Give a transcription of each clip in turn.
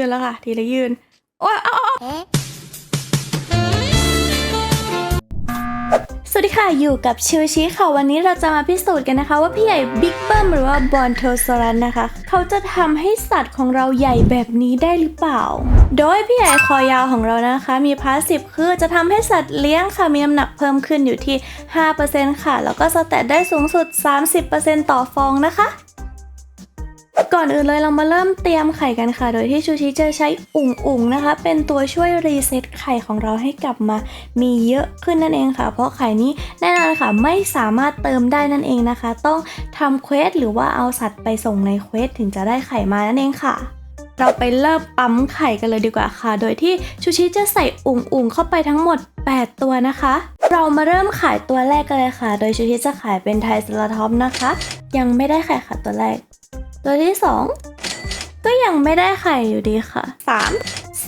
ยืนแล้วค่ะ ทีละยืน โอ้ยเอาเอาเอาสวัสดีค่ะ อยู่กับชิวชิค่ะ วันนี้เราจะมาพิสูจน์กันนะคะ ว่าพี่ใหญ่บิ๊กเบิ้มหรือว่าบอนโทซอรัสนะคะ เขาจะทำให้สัตว์ของเราใหญ่แบบนี้ได้หรือเปล่า โดยพี่ใหญ่คอยาวของเรานะคะ มีพาสซีฟคือจะทำให้สัตว์เลี้ยงค่ะ มีน้ำหนักเพิ่มขึ้นอยู่ที่ 5%ค่ะ แล้วก็สแตทได้สูงสุด 30%ต่อฟองนะคะ ก่อนอื่นเลยเรามาเริ่มเตรียมไข่กันค่ะ โดยที่ชูชิจะใช้อุ่งอุ่งๆนะคะ เป็นตัวช่วยรีเซ็ตไข่ของเราให้กลับมา มีเยอะขึ้นนั่นเองค่ะ เพราะไข่นี้แน่นอนค่ะไม่สามารถเติมได้นั่นเองนะคะ ต้องทำเควสหรือว่าเอาสัตว์ไปส่งในเควสถึงจะได้ไข่มานั่นเองค่ะเราไปเริ่มปั๊มไข่กันเลยดีกว่าค่ะ โดยที่ชูชิจะใส่อุ่งอุ่งๆเข้าไปทั้งหมด 8 ตัวนะคะ เรามาเริ่มขายตัวแรกกันเลยค่ะ โดยชูชิจะขายเป็นไทสลาท็อปนะคะ ยังไม่ได้ไข่ค่ะตัวแรก ตัวที่สองก็ยังไม่ได้ไข่อยู่ดีค่ะสาม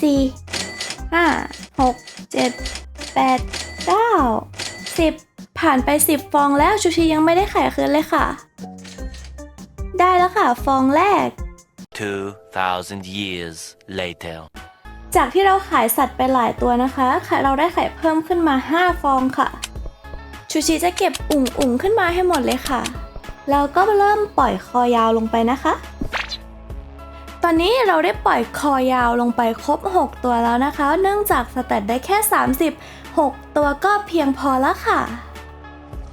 สี่ห้าหกเจ็ดแปดเก้าสิบผ่านไปสิบฟองแล้วชูชียังไม่ได้ไข่คืนเลยค่ะ ได้แล้วค่ะ ฟองแรก 2,000 years later. จากที่เราขายสัตว์ไปหลายตัวนะคะไข่เราได้ไข่เพิ่มขึ้นมา 5 ฟองค่ะ ชูชีจะเก็บอุ่งอุ่งๆขึ้นมาให้หมดเลยค่ะ แล้วก็เริ่มปล่อยคอยาวลงไปนะคะ ตอนนี้เราได้ปล่อยคอยาวลงไปครบ 6 ตัวแล้วนะคะ เนื่องจากสแตทได้แค่ 36 ตัวก็เพียงพอแล้วค่ะ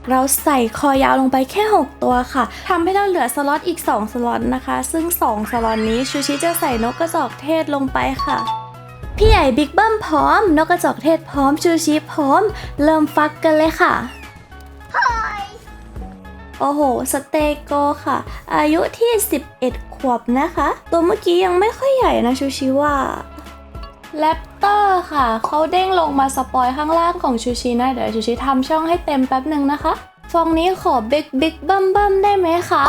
เราใส่คอยาวลงไปแค่ 6 ตัวค่ะทำให้เราเหลือสล็อตอีก 2 สล็อตนะคะ ซึ่ง 2 สล็อตนี้ชูชิจะใส่นกกระจอกเทศลงไปค่ะพี่ใหญ่บิ๊กเบิ้มพร้อม นกกระจอกเทศพร้อมชูชีพร้อม เริ่มฟักกันเลยค่ะ โอ้โห สเตโกค่ะ อายุที่ 11 ขวบนะคะ ตัวเมื่อกี้ยังไม่ค่อยใหญ่นะชูชิว่าแรปเตอร์ค่ะ เขาเด้งลงมาสปอยข้างล่างของชูชินะ เดี๋ยวชูชิทำช่องให้เต็มแป๊บหนึ่งนะคะ ฟองนี้ขอบิ๊กบิ๊กเบิ้มเบิ้มได้ไหมคะ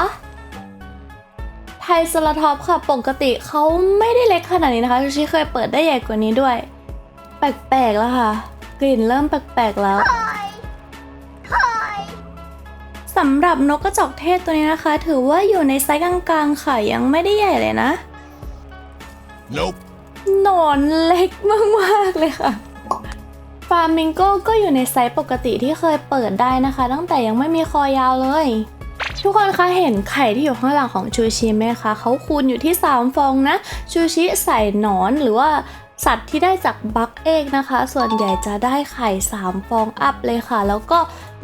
ไทยสลาท็อปค่ะ ปกติเขาไม่ได้เล็กขนาดนี้นะคะชูชิเคยเปิดได้ใหญ่กว่านี้ด้วย แปลกๆแล้วค่ะ กลิ่นเริ่มแปลกๆแล้ว สำหรับนกกระจอกเทศตัวนี้นะคะ ถือว่าอยู่ในไซส์กลางๆค่ะยังไม่ได้ใหญ่เลยนะ Nope. หนอนเล็กมากๆเลยค่ะฟาร์มิงโก้ก็อยู่ในไซส์ปกติที่เคยเปิดได้นะคะ ตั้งแต่ยังไม่มีคอยาวเลย ทุกคนคะเห็นไข่ที่อยู่ข้างหลังของชูชิไหมคะเขาคูณอยู่ที่ 3 ฟองนะ ชูชิใส่หนอนหรือว่า สัตว์ที่ได้จากบักเอกนะคะ ส่วนใหญ่จะได้ไข่ 3 ฟองอัพเลยค่ะ แล้วก็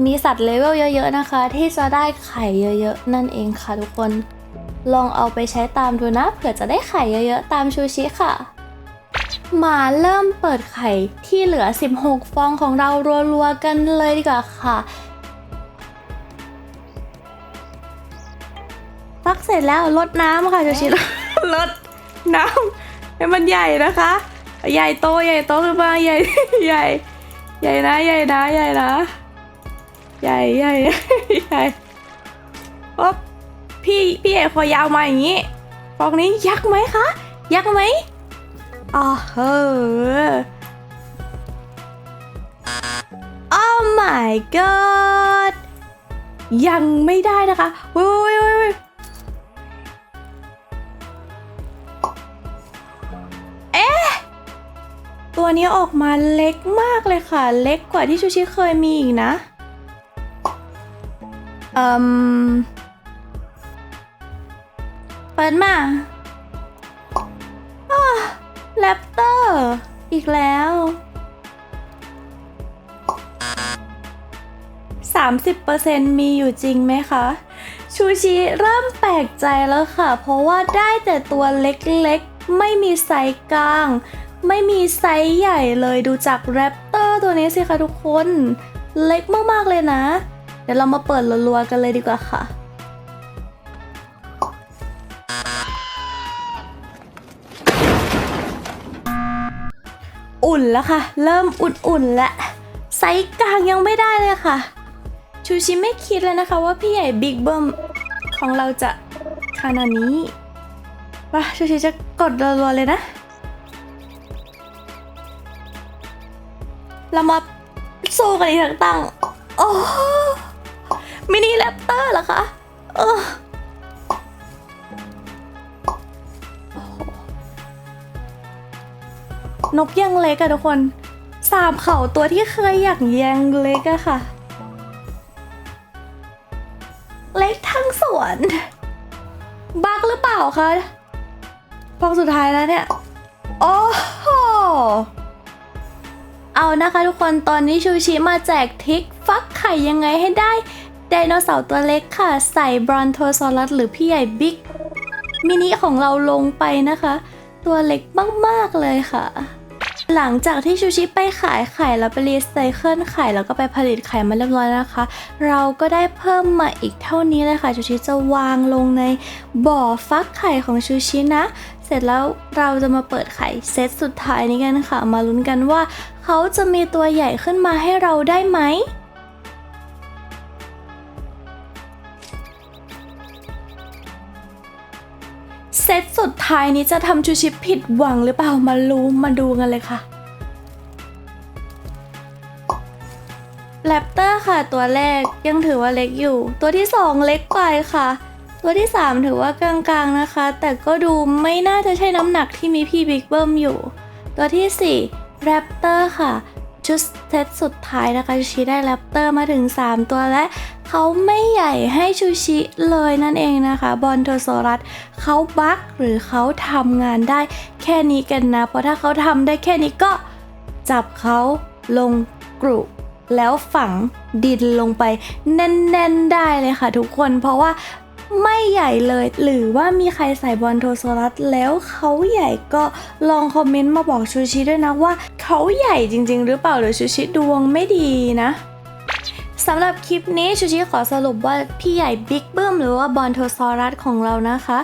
มีสัตว์เลเวลเยอะๆนะคะ ที่จะได้ไข่เยอะๆ นั่นเองค่ะทุกคน ลองเอาไปใช้ตามดูนะ เผื่อจะได้ไข่เยอะๆ ตามชูชิค่ะมาเริ่มเปิดไข่ที่เหลือ 16 ฟองของเรารัวๆกันเลยดีกว่าค่ะฟักเสร็จแล้วลดน้ำค่ะชูชิลดน้ำให้มันใหญ่นะคะ ใหญ่โตใหญ่โตขึ้นมาใหญ่ใหญ่ใหญ่นะใหญ่นะใหญ่นะใหญ่ใหญ่ใหญ่อ๊บพี่พี่ใหญ่คอยาวมาอย่างนี้ฟองนี้ยักไหมคะ ยักไหมอ๋อเฮ้อ Oh my god ยังไม่ได้นะคะเว้ยเว้ยเว้ย นี้ออกมาเล็กมากเลยค่ะ เล็กกว่าที่ชูชิเคยมีอีกนะเอืมเปิดมาแรปเตอร์ อีกแล้ว 30%มีอยู่จริงไหมคะ ชูชิเริ่มแปลกใจแล้วค่ะ เพราะว่าได้แต่ตัวเล็กๆ ไม่มีไซส์กลาง ไม่มีไซส์ใหญ่เลยดูจากแรปเตอร์ตัวนี้สิคะทุกคน เล็กมากๆเลยนะ เดี๋ยวเรามาเปิดรัวๆกันเลยดีกว่าค่ะอุ่นแล้วค่ะ เริ่มอุ่นๆแล้วไซส์กลางยังไม่ได้เลยค่ะ ชูชิไม่คิดเลยนะคะว่าพี่ใหญ่บิ๊กเบิ้มของเราจะขนาดนี้ป่ะชูชิจะกดรัวๆเลยนะ เรามาสู้กันอีกครั้งตั้งโอ้มินิแรปเตอร์เหรอคะเออนกยังเล็กอะทุกคน สามเขาตัวที่เคยอยากแยงเล็กอะค่ะ เล็กทั้งสวน บักหรือเปล่าคะพองสุดท้ายแล้วเนี่ย โอ้โห เอานะคะทุกคนตอนนี้ชูชิมาแจกทิกฟักไข่ยังไงให้ได้ไดโนเสาร์ตัวเล็กค่ะ ใส่บรอนโทซอรัสหรือพี่ใหญ่บิ๊กมินิของเราลงไปนะคะ ตัวเล็กมาก ๆ เลยค่ะ หลังจากที่ชูชิไปขายไข่แล้วไปรีไซเคิลไข่แล้วก็ไปผลิตไข่มาเรียบร้อยนะคะ เราก็ได้เพิ่มมาอีกเท่านี้เลยค่ะชูชิจะวางลงในบ่อฟักไข่ของชูชินะ เสร็จแล้วเราจะมาเปิดไข่เซตสุดท้ายนี้กันค่ะ มาลุ้นกันว่า เขาจะมีตัวใหญ่ขึ้นมาให้เราได้ไหม ซตสุดท้ายนี้จะทำชูชิผิดหวังหรือเปล่ามารู้มาดูกันเลยค่ะแรปเตอร์ค่ะตัวแรกยังถือว่าเล็กอยู่ ตัวที่ 2 เล็กไปค่ะ ตัวที่ 3 ถือว่ากลางๆนะคะ แต่ก็ดูไม่น่าจะใช่น้ำหนักที่มีพี่บิ๊กเบิ้มอยู่ ตัวที่4แรปเตอร์ค่ะชุดเซตสุดท้ายนะคะชูชิได้แรปเตอร์มาถึง 3 ตัวและ เขาไม่ใหญ่ให้ชูชิเลยนั่นเองนะคะบอนโทโซรัสเขาบั๊กหรือเขาทำงานได้แค่นี้กันนะ เพราะถ้าเขาทำได้แค่นี้ก็จับเขาลงกรุแล้วฝังดินลงไปแน่นๆได้เลยค่ะทุกคนเพราะว่าไม่ใหญ่เลย หรือว่ามีใครใส่บอลโทโซรัสแล้วเขาใหญ่ก็ลองคอมเมนต์มาบอกชูชิด้วยนะว่าเขาใหญ่จริง ๆ หรือเปล่าหรือชูชิดวงไม่ดีนะ สำหรับคลิปนี้ชูชิขอสรุปว่าพี่ใหญ่บิ๊กเบิ้มหรือว่าบอลโทโซรัสของเรานะคะ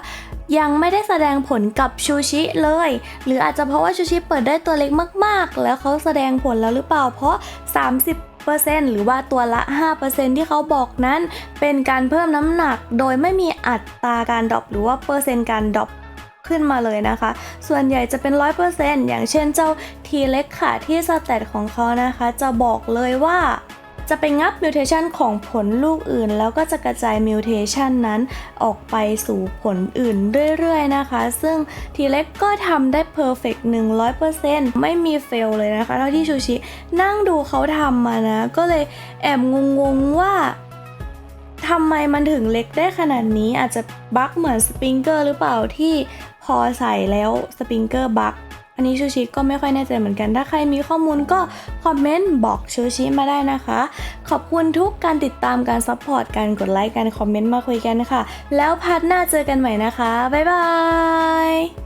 ยังไม่ได้แสดงผลกับชูชิเลย หรืออาจจะเพราะว่าชูชิเปิดได้ตัวเล็กมากๆ แล้วเขาแสดงผลแล้วหรือเปล่าเพราะ 30หรือว่าตัวละ 5%ที่เขาบอกนั้น เป็นการเพิ่มน้ำหนักโดยไม่มีอัตราการดรอปหรือว่าเปอร์เซ็นต์การดรอปขึ้นมาเลยนะคะ ส่วนใหญ่จะเป็น 100%อย่างเช่นเจ้าทีเล็กค่ะที่สเตตของเขานะคะ จะบอกเลยว่า จะไปงับมิวเทชันของผลลูกอื่น แล้วก็จะกระจายมิวเทชันนั้นออกไปสู่ผลอื่นเรื่อยๆนะคะ ซึ่งทีเล็กก็ทำได้เพอร์เฟกต์100%ไม่มีเฟลเลยนะคะ เท่าที่ชูชินั่งดูเขาทำมานะ ก็เลยแอบงงๆว่าทำไมมันถึงเล็กได้ขนาดนี้อาจจะบั๊กเหมือนสปริงเกอร์หรือเปล่าที่พอใส่แล้วสปริงเกอร์บั๊ก อันนี้ชูชิก็ไม่ค่อยแน่ใจเหมือนกัน ถ้าใครมีข้อมูลก็คอมเมนต์บอกชูชิมาได้นะคะ ขอบคุณทุกการติดตามการซัพพอร์ตการกดไลค์การคอมเมนต์มาคุยกันค่ะ แล้วพาร์ทหน้าเจอกันใหม่นะคะ บ๊ายบาย